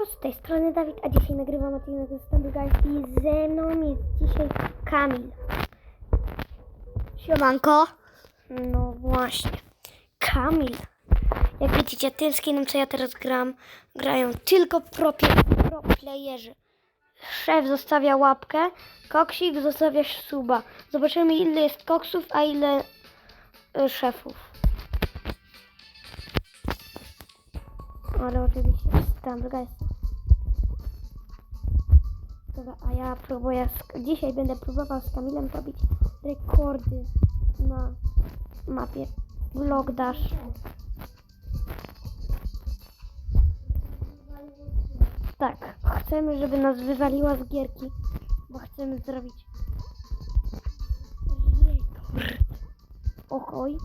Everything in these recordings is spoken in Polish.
Siemanko, z tej strony Dawid, a dzisiaj nagrywam odcinek z Guys i ze mną jest dzisiaj Kamil. Siemanko. No właśnie, Kamil. Jak widzicie, tym skinem, co ja teraz gram, grają tylko pro, pro playerzy. Szef zostawia łapkę, koksik zostawia suba. Zobaczymy ile jest koksów, a ile y, szefów. Ale oczywiście Guys. Dobra, a ja próbuję, dzisiaj będę próbował z Kamilem robić rekordy na mapie Vlog Dash. Tak, chcemy, żeby nas wywaliła z gierki, bo chcemy zrobić rekord. Okoj.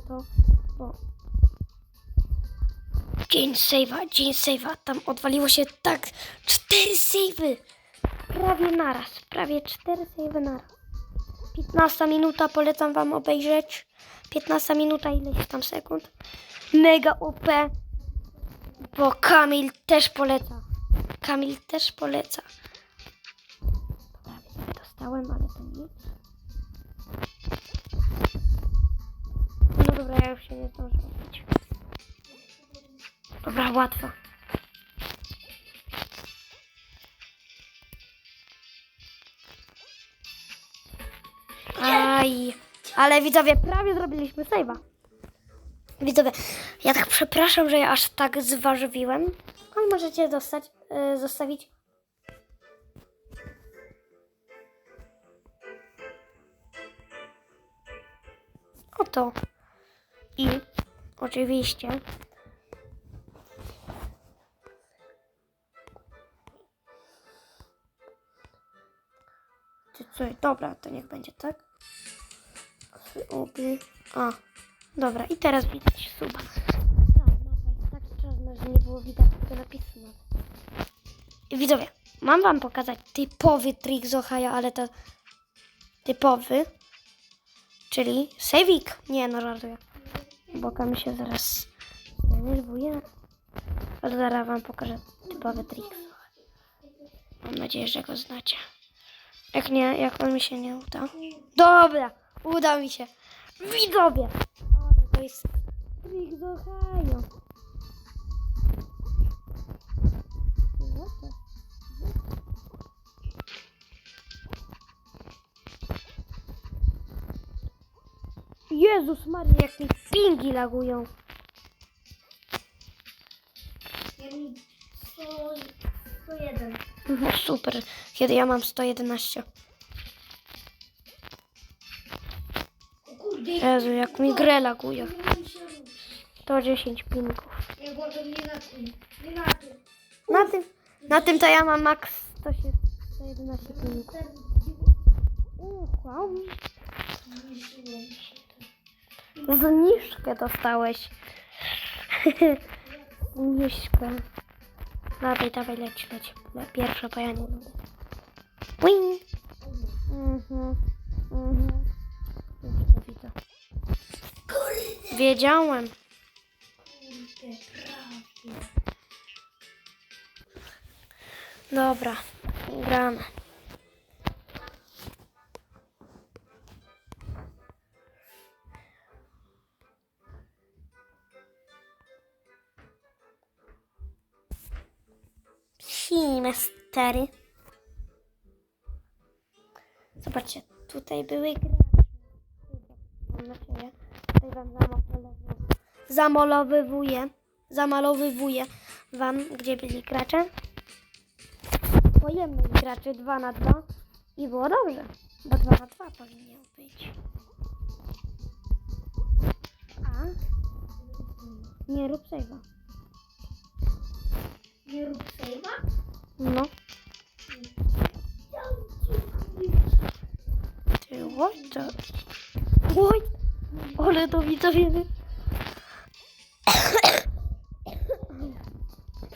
To, bo... Dzień save'a, dzień save'a. Tam odwaliło się tak cztery save'y. Prawie naraz, prawie cztery save'y naraz. 15 minuta, polecam wam obejrzeć. 15 minuta, ileś tam sekund. Mega OP, bo Kamil też poleca. Kamil też poleca. Prawie dostałem, ale dobra, ja już się nie zdążę. Dobra, łatwo. Aj, ale widzowie, prawie zrobiliśmy save'a. Widzowie, ja tak przepraszam, że ja aż tak zważywiłem, ale możecie dostać, yy, zostawić oto. Oczywiście czy coś, dobra, to niech będzie tak. Ubi. A, dobra, i teraz widać suba. Tak, jest tak że nie było widać tego napisu. I widzowie, mam wam pokazać typowy trik z Ohio, ale to typowy, czyli sejwik. Nie, no żartuję. Bo mi się zaraz denerwuje. Ale zaraz wam pokażę typowy trik. Mam nadzieję, że go znacie. Jak nie, jak on mi się nie uda. Dobra, uda mi się. Widzowie! Ale to jest trik z Ohio. Jezus Maria, jak mi pingi lagują. Mhm, Super, kiedy ja mam 111. Jezu, jak mi grę laguje. 110 pingów. Nie, nie na tym. Nie na tym. Na tym, na tym to ja mam max 107 111 pingów. Wow. Zniżkę dostałeś. Zniżkę. Dawaj, dawaj, leć, leć. Le- Pierwsze, bo ja nie lubię. Wing. Mhm. Mhm. To widzę. Wiedziałem. Dobra, gramy. Psimy stary. Zobaczcie, tutaj były gracze. Tutaj wam. Zamalowywuję. Zamalowywuję wam, gdzie byli gracze. Pojemnych graczy 2 na 2 i było dobrze, bo 2 na 2 powinien być. A? Nie rób save'a. Nie rób sejma? No. Ty, what the... Oj! Ale to widzowie...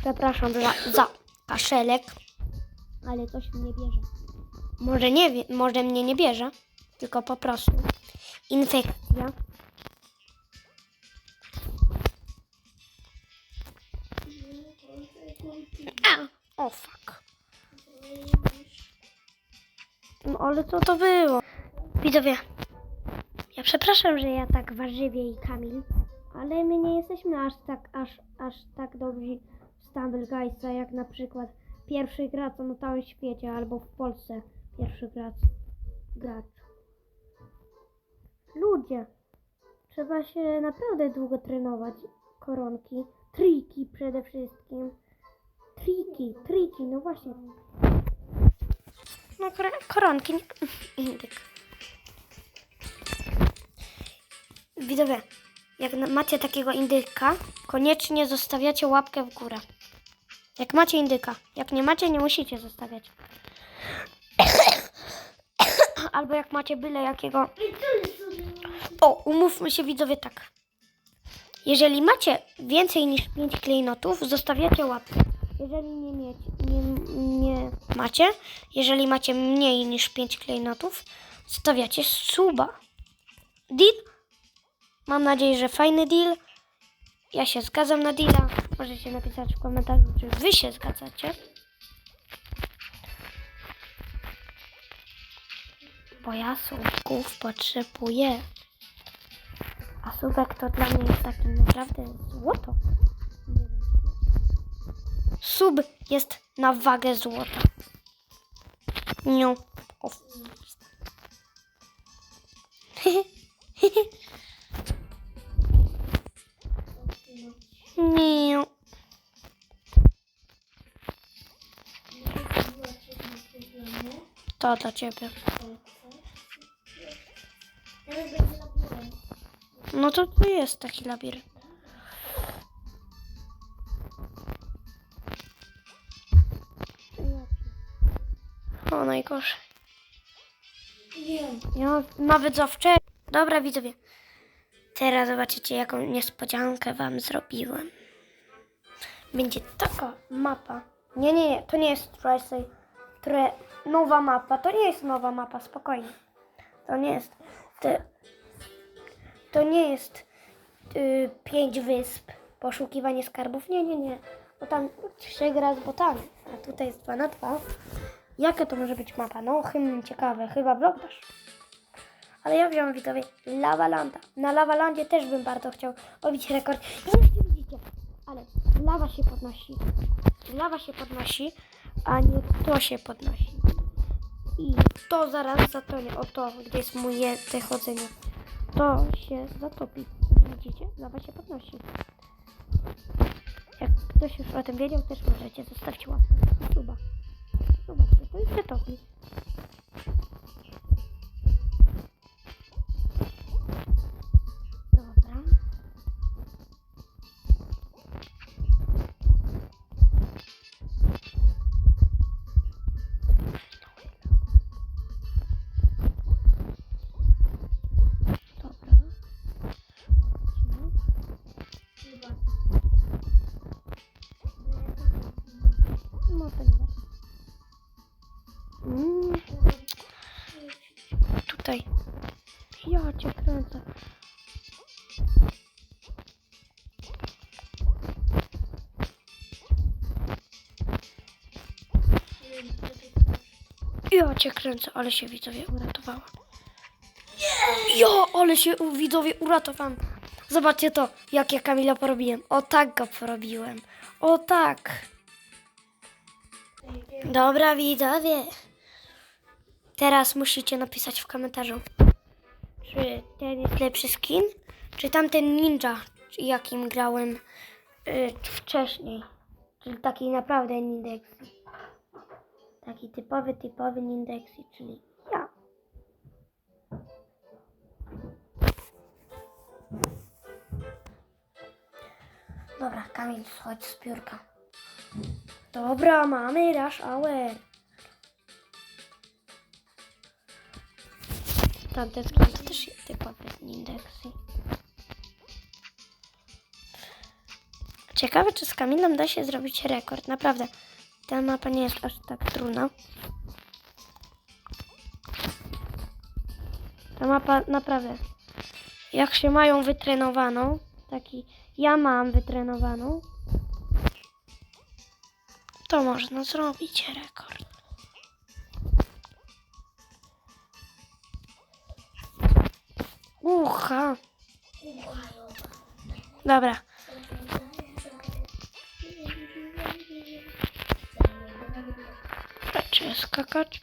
Przepraszam za, za kaszelek, ale coś mnie bierze. Może nie może mnie nie bierze, tylko po prostu infekcja. Ale co to było? Widzowie, ja przepraszam, że ja tak warzywie i Kamil, ale my nie jesteśmy aż tak, aż, aż tak dobrzy w Stumble Guysa, jak na przykład pierwszy gracz na całym świecie, albo w Polsce pierwszy gracz. gracz. Ludzie, trzeba się naprawdę długo trenować koronki, triki przede wszystkim. Triki, triki, no właśnie. No kor- koronki, indyk. Widzowie, jak macie takiego indyka, koniecznie zostawiacie łapkę w górę. Jak macie indyka. Jak nie macie, nie musicie zostawiać. Albo jak macie byle jakiego... O, umówmy się widzowie tak. Jeżeli macie więcej niż 5 klejnotów, zostawiacie łapkę. Jeżeli nie, mieć, nie, nie macie, jeżeli macie mniej niż 5 klejnotów, zostawiacie suba. Deal? Mam nadzieję, że fajny deal. Ja się zgadzam na deala. Możecie napisać w komentarzu, czy wy się zgadzacie. Bo ja słupków potrzebuję. A słupek to dla mnie jest taki naprawdę złoto. Sub jest na wagę złota. Nią. Nią. To dla ciebie. No to tu jest taki labirynt. Wiem. Ja nawet za wcześnie. Dobra, widzowie. Teraz zobaczycie, jaką niespodziankę wam zrobiłem. Będzie taka mapa. Nie, nie, nie, to nie jest Tracy. Tre... Nowa mapa. To nie jest nowa mapa, spokojnie. To nie jest. To, to nie jest y, pięć wysp. Poszukiwanie skarbów. Nie, nie, nie. Bo tam się gra z botami. A tutaj jest 2 na 2. Jaka to może być mapa? No, hymn ciekawe. Chyba vlogdash. Ale ja wziąłem widzowie Lavalanda. Na Lavalandzie też bym bardzo chciał pobić rekord. I nie widzicie, ale lawa się podnosi. Lawa się podnosi, a nie to się podnosi. I to zaraz zatonie. O to, gdzie jest moje wychodzenie. To się zatopi. Widzicie? Lawa się podnosi. Jak ktoś już o tym wiedział, też możecie zostawić łapkę. i Suba. Zobaczcie, to już się Ja cię kręcę, ale się widzowie uratowałam. Ja, ale się widzowie uratowałam. Zobaczcie to, jak ja Kamila porobiłem. O tak go porobiłem. O tak. Dobra, widzowie. Teraz musicie napisać w komentarzu, czy ten jest lepszy skin, czy tamten ninja, jakim grałem y, wcześniej. Czyli taki naprawdę Nindexy. Taki typowy, typowy Nindexy, czyli ja. Dobra, Kamil, chodź z piórka. Dobra, mamy rush hour. Tamten skin to też jest typowy Nindexy. Ciekawe, czy z Kamilem da się zrobić rekord. Naprawdę, ta mapa nie jest aż tak trudna. Ta mapa naprawdę, jak się mają wytrenowaną, taki ja mam wytrenowaną, to można zrobić rekord. Ucha. Dobra. Czy skakać?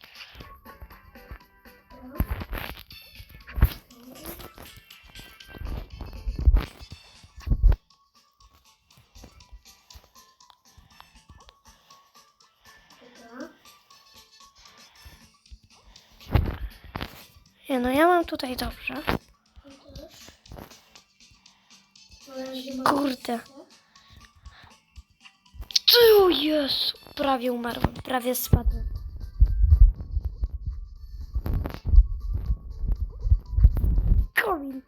Nie no, ja mam tutaj dobrze. Kurde. Ty, o Jezu. Prawie umarłem, prawie spadłem. Kamil.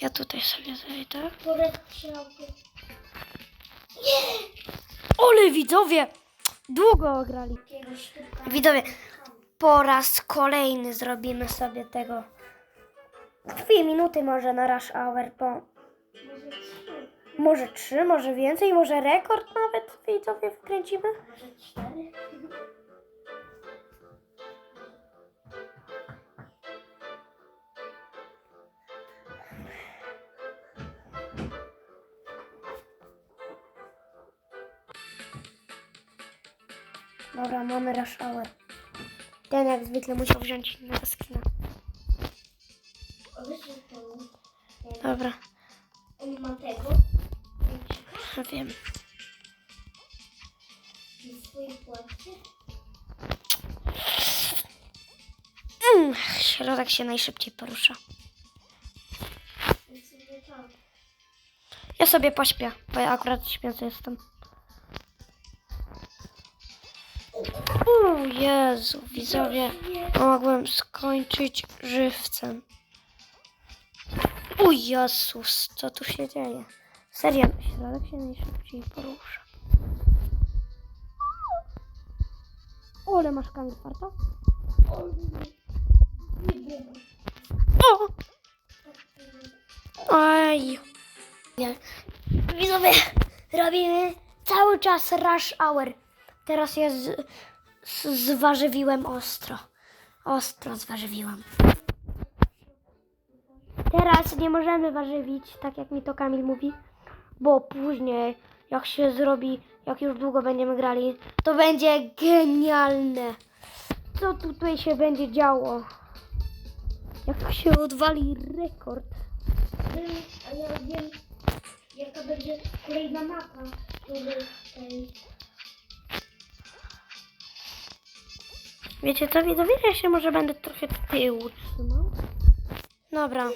Ja tutaj sobie zejdę. Ole widzowie! Długo grali. Widzowie, po raz kolejny zrobimy sobie tego. Dwie minuty może na rush hour, bo Może trzy. może więcej, może rekord nawet widzowie wykręcimy. Może cztery. Dobra, mamy rush hour. Ten jak zwykle musiał wziąć innego skina. Dobra, On ma tego. ja wiem. W swoim płatcie. Mm, środek się najszybciej porusza. Ja sobie pośpię, bo ja akurat śpiący jestem. O Jezu, widzowie, mogłem skończyć żywcem. O Jezus, co tu się dzieje? Serio, środek się najszybciej porusza. O, ale masz Kamil farta? O! Aj. Widzowie, robimy cały czas rush hour. Teraz ja z, z, zwarzywiłem ostro. Ostro zwarzywiłam. Teraz nie możemy warzywić, tak jak mi to Kamil mówi, bo później, jak się zrobi, jak już długo będziemy grali, to będzie genialne. Co tutaj się będzie działo? Jak się odwali rekord. A ja wiem, jaka będzie kolejna mapa. Wiecie co, widzowie, ja się może będę trochę tyłu trzymał. Dobra.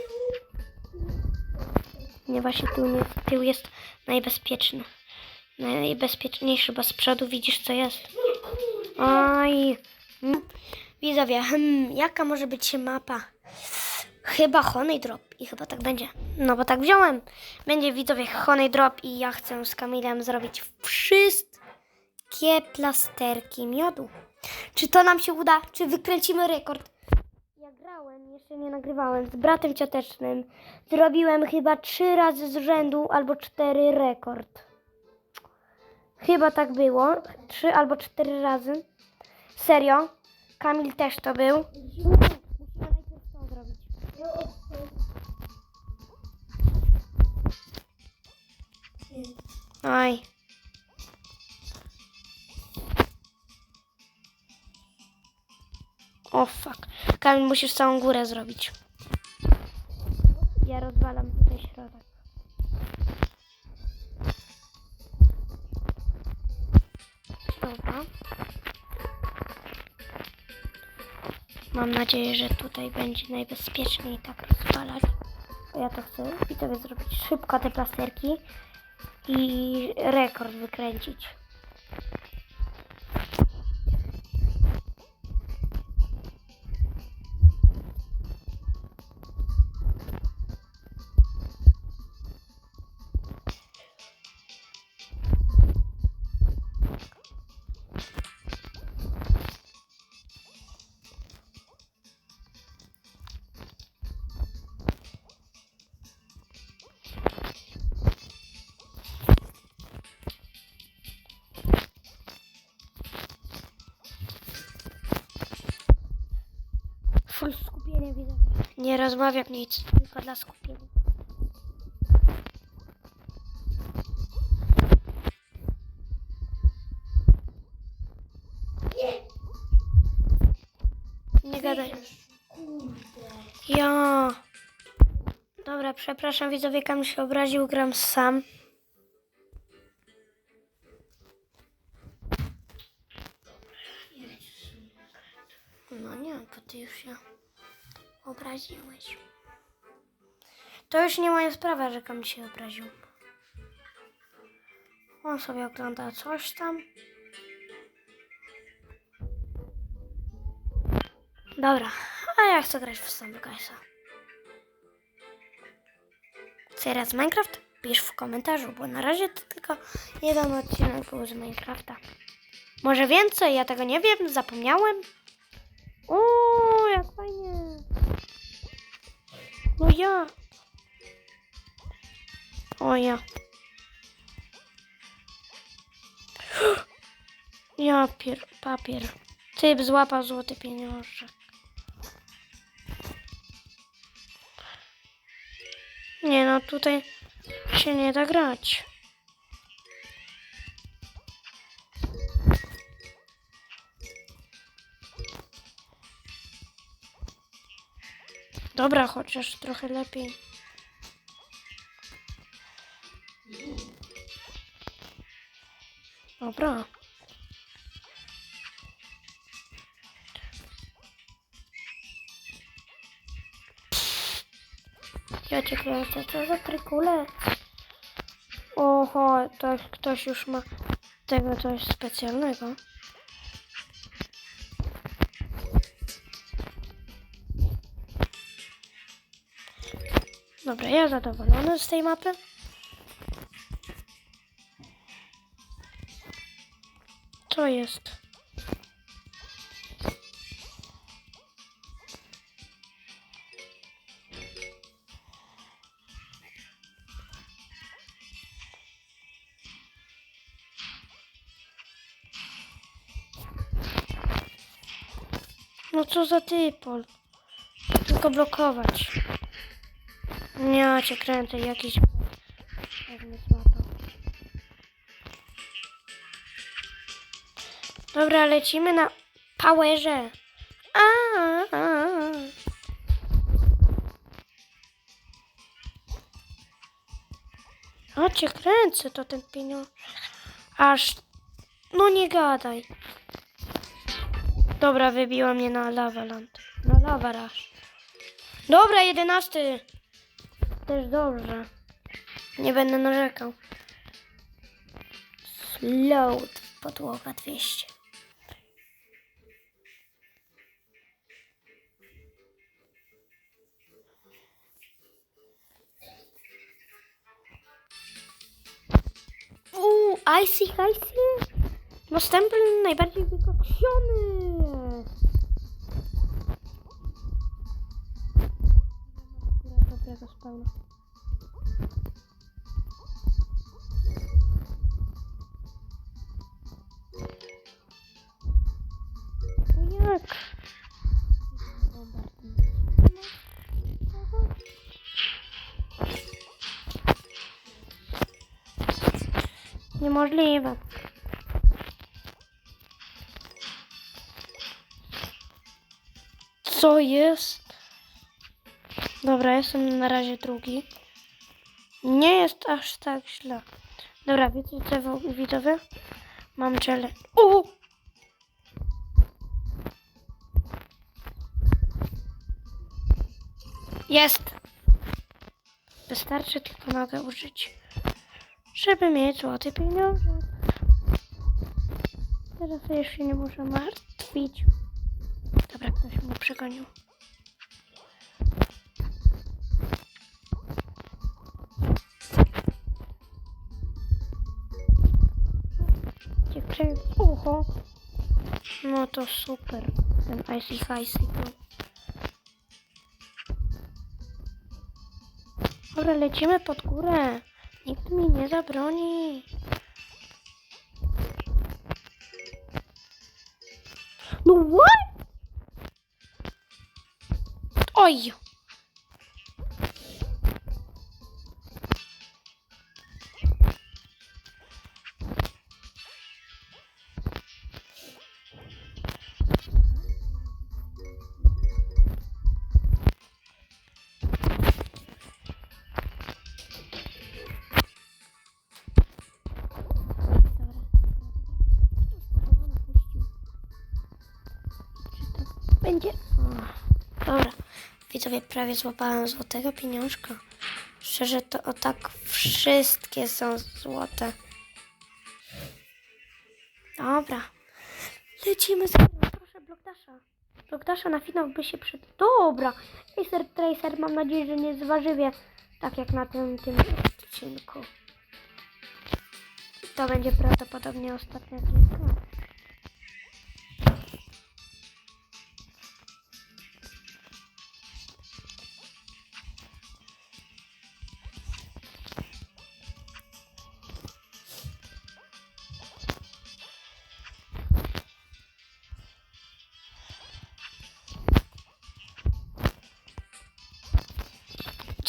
Nie, właśnie tył, tył jest najbezpieczny. Najbezpieczniejszy, bo z przodu widzisz co jest. Oj. Mm. Widzowie, hmm, jaka może być mapa? Chyba Honey Drop i chyba tak będzie. No bo tak wziąłem. Będzie widzowie Honey Drop i ja chcę z Kamilem zrobić wszystkie plasterki miodu. Czy to nam się uda? Czy wykręcimy rekord? Ja grałem, jeszcze nie nagrywałem, z bratem ciotecznym. Zrobiłem chyba trzy razy z rzędu albo cztery rekord. Chyba tak było. Trzy albo cztery razy. Serio? Kamil też to był. Musimy zrobić. No, o, o. Więc Oj. O fuck. Kamil, musisz całą górę zrobić. Ja rozwalam tutaj środek. Dobra. Mam nadzieję, że tutaj będzie najbezpieczniej tak rozwalać. Ja to chcę i sobie zrobić szybko te plasterki i rekord wykręcić. Nie rozmawiam nic, tylko dla skupienia. Nie gadaj. Ja. Dobra, przepraszam widzowie, Kamil się obraził, gram sam. No nie, bo ty już się obraziłeś. To już nie moja sprawa, że Kamil się obraził. On sobie ogląda coś tam. Dobra, a ja chcę grać w Stumble Guysa. Seria z Minecraft? Pisz w komentarzu, bo na razie to tylko jeden odcinek był z Minecrafta. Może więcej, ja tego nie wiem, zapomniałem. O, jak fajnie. No ja. O ja. Ja pier, papier. Typ złapał złoty pieniążek. Nie no, tutaj się nie da grać. Dobra, chociaż trochę lepiej. Dobra. Ja cię kręcę, co za trykule? Oho, to ktoś już ma tego coś specjalnego. Dobra, ja zadowolony z tej mapy. Co jest? No co za typol? Tylko blokować. Nie, cię kręcę, jakiś... Dobra, lecimy na powerze. A, a, a. O, cię kręcę, to ten pieniądz. Aż... No nie gadaj. Dobra, wybiła mnie na Lavaland. Na Lava. Dobra, jedenasty. Też dobrze. Nie będę narzekał. Load podłoga 200. Uuu, Icy, Icy. No stempel najbardziej wykoksiony. Dobrego spawna. No jak? Niemożliwe. Co jest? Dobra, jestem na razie drugi. Nie jest aż tak źle. Dobra, wy- widzowie? Mam challenge. U! Jest! Wystarczy tylko nogę użyć, żeby mieć złoty pieniądze. Teraz się nie muszę martwić. Dobra, ktoś mnie przegonił. Ucho. No to super. Ten Icy Icy. Dobra, lecimy pod górę. Nikt mi nie zabroni. No what? Oj! Widzowie, prawie złapałem złotego pieniążka. Szczerze to o tak wszystkie są złote. Dobra. Lecimy z Proszę, Blokdasza. Blokdasza na finał by się przy... Dobra. Racer Tracer mam nadzieję, że nie zwarzywie. Tak jak na tym, tym odcinku. To będzie prawdopodobnie ostatnia gierka.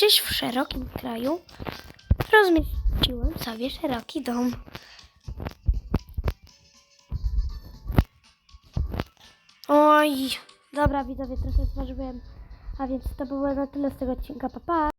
Gdzieś w szerokim kraju rozmieściłem sobie szeroki dom. Oj, dobra widzowie, trochę zważyłem. A więc to było na tyle z tego odcinka. Pa, pa.